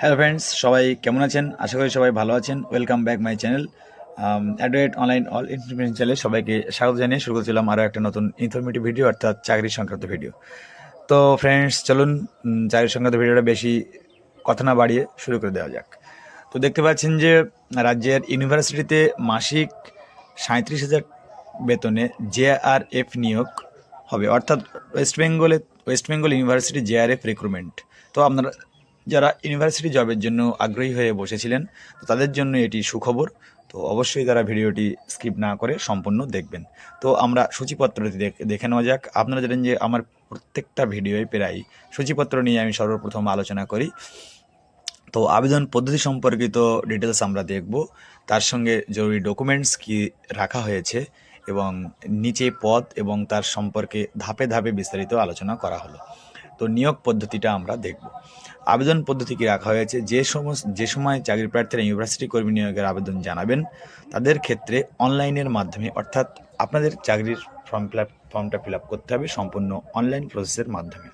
Hello friends সবাই কেমন আছেন? আশা করি সবাই ভালো আছেন। Welcome back my channel Advait online all information চ্যানেলে সবাইকে স্বাগত জানিয়ে শুরু করছিলাম আরও একটা নতুন ইনফরমেটিভ ভিডিও অর্থাৎ চাকরি সংক্রান্ত ভিডিও তো ফ্রেন্ডস চলুন চাকরি সংক্রান্ত ভিডিওটা বেশি কথা না বাড়িয়ে শুরু করে দেওয়া যাক। তো, দেখতে পাচ্ছেন যে রাজ্যের ইউনিভার্সিটিতে মাসিক সাঁত্রিশ হাজার বেতনে জেআরএফ নিয়োগ হবে। অর্থাৎ ওয়েস্ট বেঙ্গলে West Bengal University J R JRF recruitment তো, আপনারা যারা ইউনিভার্সিটি জবের জন্য আগ্রহী হয়ে বসেছিলেন, তো তাদের জন্য এটি সুখবর। তো অবশ্যই তারা ভিডিওটি স্কিপ না করে সম্পূর্ণ দেখবেন। তো আমরা সূচিপত্রটি দেখ- নেওয়া যাক। আপনারা জানেন যে আমার প্রত্যেকটা ভিডিওয় প্রায় সূচিপত্র নিয়ে আমি সর্বপ্রথম আলোচনা করি। তো আবেদন পদ্ধতি সম্পর্কিত ডিটেলস আমরা দেখব। তার সঙ্গে জরুরি ডকুমেন্টস কি রাখা হয়েছে এবং নিচে পদ এবং তার সম্পর্কে ধাপে ধাপে বিস্তারিত আলোচনা করা হলো। তো নিয়োগ পদ্ধতিটা আমরা দেখব। আবেদন পদ্ধতি কি রাখা হয়েছে? যে সমস্ত যে সময় চাকরি প্রার্থীরা ইউনিভার্সিটি কর্মী নিয়োগের আবেদন জানাবেন, তাদের ক্ষেত্রে অনলাইনের মাধ্যমে, অর্থাৎ আপনাদের চাকরির ফর্ম ফিল ফর্মটা ফিল আপ করতে হবে সম্পূর্ণ অনলাইন প্রসেসের মাধ্যমে।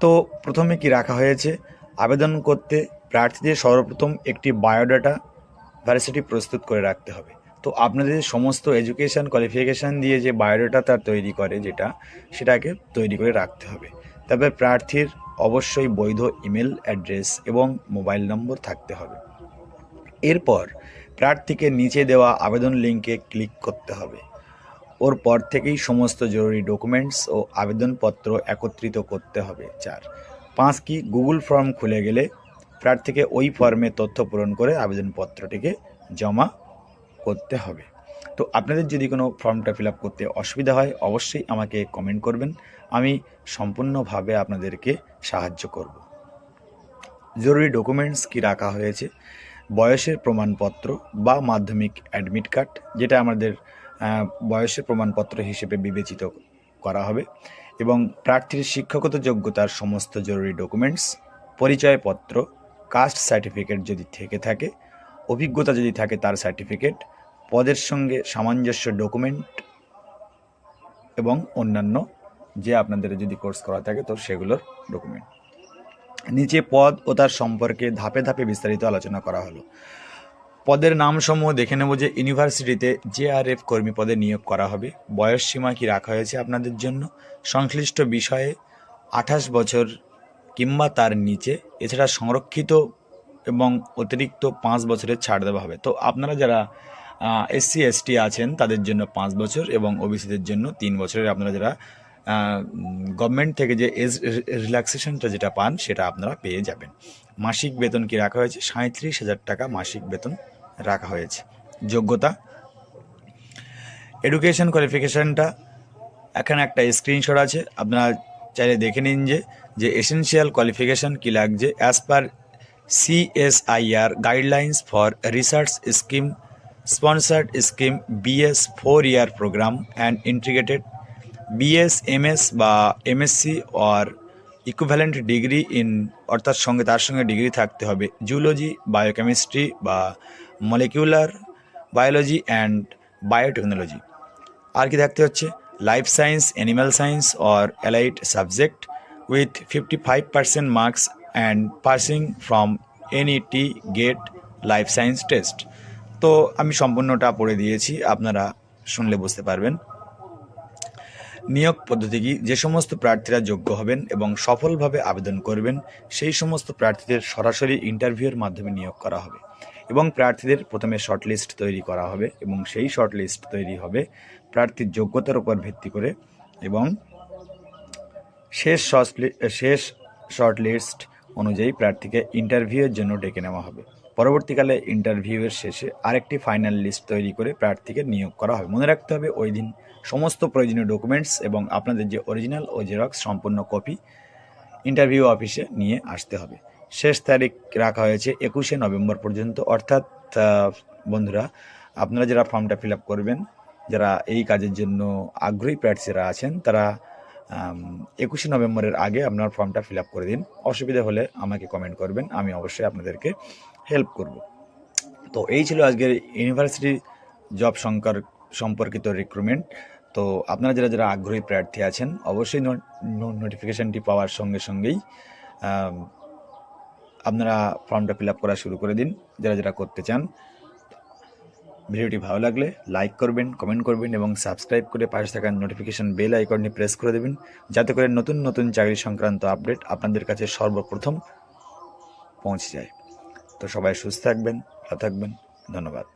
তো প্রথমে কি রাখা হয়েছে? আবেদন করতে প্রার্থীদের সর্বপ্রথম একটি বায়োডাটা ভার্সিটি প্রস্তুত করে রাখতে হবে। তো আপনাদের সমস্ত এডুকেশন কোয়ালিফিকেশান দিয়ে যে বায়োডাটা তার তৈরি করে যেটা, সেটাকে তৈরি করে রাখতে হবে। তবে প্রার্থীর অবশ্যই বৈধ ইমেল অ্যাড্রেস এবং মোবাইল নম্বর থাকতে হবে। এরপর প্রার্থীকে নিচে দেওয়া আবেদন লিঙ্কে ক্লিক করতে হবে। ওর পর থেকেই সমস্ত জরুরি ডকুমেন্টস ও আবেদনপত্র একত্রিত করতে হবে, চার। পাঁচ, কি গুগল ফর্ম খুলে গেলে প্রার্থীকে ওই ফর্মে তথ্য পূরণ করে আবেদনপত্রটিকে জমা করতে হবে। তো আপনাদের যদি কোনো ফর্মটা ফিল করতে অসুবিধা হয়, অবশ্যই আমাকে কমেন্ট করবেন। আমি সম্পূর্ণভাবে আপনাদেরকে সাহায্য করব। জরুরি ডকুমেন্টস কি রাখা হয়েছে? বয়সের প্রমাণপত্র বা মাধ্যমিক অ্যাডমিট কার্ড, যেটা আমাদের বয়সের প্রমাণপত্র হিসেবে বিবেচিত করা হবে এবং প্রার্থীর শিক্ষাগত যোগ্যতার সমস্ত জরুরি ডকুমেন্টস, পরিচয়পত্র, কাস্ট সার্টিফিকেট যদি থেকে থাকে অভিজ্ঞতা যদি থাকে তার সার্টিফিকেট, পদের সঙ্গে সামঞ্জস্য ডকুমেন্ট এবং অন্যান্য যে আপনাদের যদি কোর্স করা থাকে তো সেগুলোর ডকুমেন্ট। নিচে পদ ও তার সম্পর্কে ধাপে ধাপে বিস্তারিত আলোচনা করা হলো। পদের নামসমূহ দেখে নেব যে ইউনিভার্সিটিতে জেআরএফ কর্মী পদে নিয়োগ করা হবে। বয়স সীমা কি রাখা হয়েছে আপনাদের জন্য? সংশ্লিষ্ট বিষয়ে আঠাশ বছর কিংবা তার নিচে। এছাড়া সংরক্ষিত এবং অতিরিক্ত পাঁচ বছরের ছাড় দেওয়া হবে। তো আপনারা যারা এসসি এসটি আছেন, তাদের জন্য পাঁচ বছর এবং ওবিসিদের জন্য তিন বছরের আপনারা যারা গভর্নমেন্ট থেকে যে এজ রিল্যাক্সেশনটা যেটা পান, সেটা আপনারা পেয়ে যাবেন। মাসিক বেতন কি রাখা হয়েছে? সাঁত্রিশ হাজার টাকা মাসিক বেতন রাখা হয়েছে। যোগ্যতা? এডুকেশন কোয়ালিফিকেশানটা এখানে একটা স্ক্রিনশট আছে। আপনারা চাইলে দেখে নিন যে যে এসেনশিয়াল কোয়ালিফিকেশান কী লাগছে? As per CSIR guidelines for research scheme sponsored scheme BS four year program and integrated BS MS বা MSc or equivalent degree in অর্থাৎ সঙ্গে তার সঙ্গে ডিগ্রি থাকতে হবে। জুলজি বায়োকেমিস্ট্রি বা মলিকিউলার বায়োলজি অ্যান্ড বায়োটেকনোলজি আর কি থাকতে হচ্ছে? Life science animal science or allied subject with fifty five percent marks and passing from NET GATE life science test তো আমি সম্পূর্ণটা পড়ে দিয়েছি, আপনারা শুনলে বুঝতে পারবেন। নিয়োগ পদ্ধতি কি? যে সমস্ত প্রার্থীরা যোগ্য হবেন এবং সফলভাবে আবেদন করবেন, সেই সমস্ত প্রার্থীদের সরাসরি ইন্টারভিউয়ের মাধ্যমে নিয়োগ করা হবে এবং প্রার্থীদের প্রথমে শর্টলিস্ট তৈরি করা হবে এবং সেই শর্টলিস্ট তৈরি হবে প্রার্থীর যোগ্যতার উপর ভিত্তি করে এবং শেষ শেষ শর্টলিস্ট অনুযায়ী প্রার্থীকে ইন্টারভিউয়ের জন্য ডেকে নেওয়া হবে। পরবর্তীকালে ইন্টারভিউয়ের শেষে আরেকটি ফাইনাল লিস্ট তৈরি করে প্রার্থীকে নিয়োগ করা হবে। মনে রাখতে হবে, ওই দিন সমস্ত প্রয়োজনীয় ডকুমেন্টস এবং আপনাদের যে অরিজিনাল ও জেরক্স সম্পূর্ণ কপি ইন্টারভিউ অফিসে নিয়ে আসতে হবে। শেষ তারিখ রাখা হয়েছে একুশে নভেম্বর পর্যন্ত। অর্থাৎ বন্ধুরা, আপনারা যারা ফর্মটা ফিল করবেন, যারা এই কাজের জন্য আগ্রহী প্রার্থীরা আছেন, তারা একুশে নভেম্বরের আগে আপনার ফর্মটা ফিল করে দিন। অসুবিধা হলে আমাকে কমেন্ট করবেন, আমি অবশ্যই আপনাদেরকে হেল্প করব। তো এই ছিল আজকের ইউনিভার্সিটি জব সংকর সম্পর্কিত রিক্রুটমেন্ট তো আপনারা যারা যারা আগ্রহী প্রার্থী আছেন, অবশ্যই নোটিফিকেশানটি পাওয়ার সঙ্গে সঙ্গেই আপনারা ফর্মটা ফিল করা শুরু করে দিন। যারা যারা করতে চান ভিডিওটি ভালো লাগলে লাইক করবেন কমেন্ট করবেন এবং সাবস্ক্রাইব করে পাশে থাকা নোটিফিকেশান বেল আইকনটি প্রেস করে দেবেন যাতে করে নতুন নতুন চাকরি সংক্রান্ত আপডেট আপনাদের কাছে সর্বপ্রথম পৌঁছে যায়। তো সবাই সুস্থ থাকবেন, ভালো থাকবেন, ধন্যবাদ।